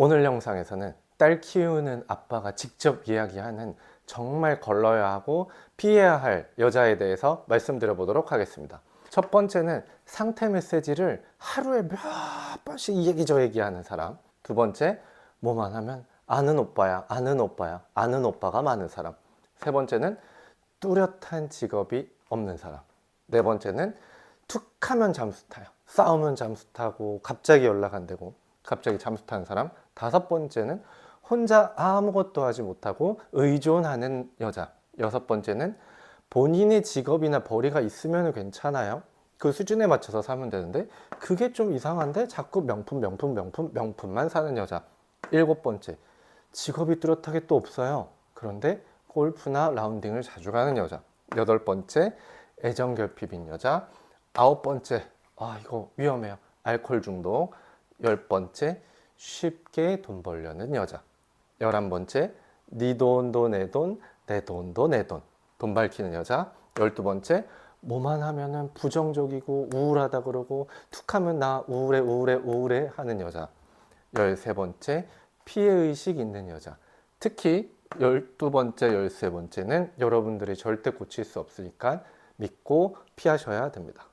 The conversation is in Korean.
오늘 영상에서는 딸 키우는 아빠가 직접 이야기하는 정말 걸러야 하고 피해야 할 여자에 대해서 말씀드려 보도록 하겠습니다. 첫 번째는 상태 메시지를 하루에 몇 번씩 이 얘기 저 얘기 하는 사람. 두 번째, 뭐만 하면 아는 오빠야, 아는 오빠야, 아는 오빠가 많은 사람. 세 번째는 뚜렷한 직업이 없는 사람. 네 번째는 툭 하면 잠수 타요. 싸우면 잠수 타고 갑자기 연락 안 되고 갑자기 잠수 타는 사람. 다섯 번째는 혼자 아무것도 하지 못하고 의존하는 여자. 여섯 번째는 본인의 직업이나 벌이가 있으면 괜찮아요. 그 수준에 맞춰서 사면 되는데 그게 좀 이상한데 자꾸 명품 명품 명품 명품만 사는 여자. 일곱 번째 직업이 뚜렷하게 또 없어요. 그런데 골프나 라운딩을 자주 가는 여자. 여덟 번째 애정 결핍인 여자. 아홉 번째 아 이거 위험해요. 알코올 중독. 열 번째 쉽게 돈 벌려는 여자. 열한 번째 네 돈도 내 돈, 내 돈도 내 돈. 돈 밝히는 여자. 열두 번째 뭐만 하면은 부정적이고 우울하다 그러고 툭하면 나 우울해 우울해 우울해 하는 여자. 열세 번째 피해 의식 있는 여자. 특히 열두 번째, 열세 번째는 여러분들이 절대 고칠 수 없으니까 믿고 피하셔야 됩니다.